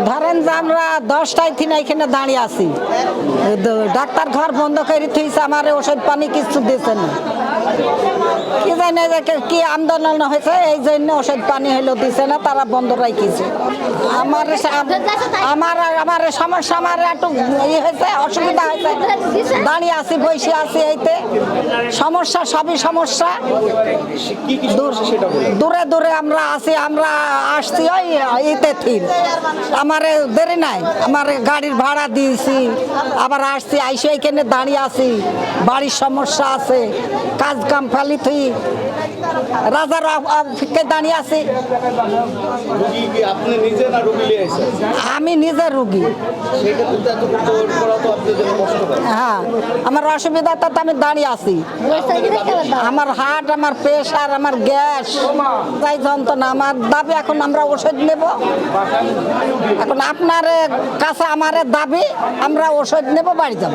ধরেন যে আমরা দশটায় থিনে এখানে দাঁড়িয়ে আছি। ডাক্তার ঘর বন্ধ করে থুইছে আমার ওষুধ পানি কিছু দিয়েছে না। কি জানে যে কে- আন্দোলন হয়েছে এই জন্য ওষুধ পানি হলো দিছে না তারা বন্ধ রাখিছে। আমার আমার আমার সমস্যা আমার একটু ইয়ে হয়েছে অসুবিধা দাঁড়িয়ে আছি বসে আছি এইতে। সমস্যা সবই সমস্যা। দূর- দূরে আমরা আছি আমরা আসছি ওই ইতে থিন আমার দেরি নাই আমার গাড়ির ভাড়া দিয়েছি। আবার আসছি আইসি এখানে দাঁড়িয়ে আছি। বাড়ির সমস্যা আছে কাজ কাম ফালি থুই। রাজার দাঁড়িয়ে আছি। আমি নিজে রুগী। হ্যাঁ আমার অসুবিধা তো আমি দাঁড়িয়ে আছি। আমার হার্ট, আমার প্রেশার, আমার গ্যাস, তাই যন্ত্রণা। আমার দাবি এখন আমরা ওষুধ নেব। এখন আপনার কাছে আমার দাবি, আমরা ওষুধ নেব, বাড়ি যাব।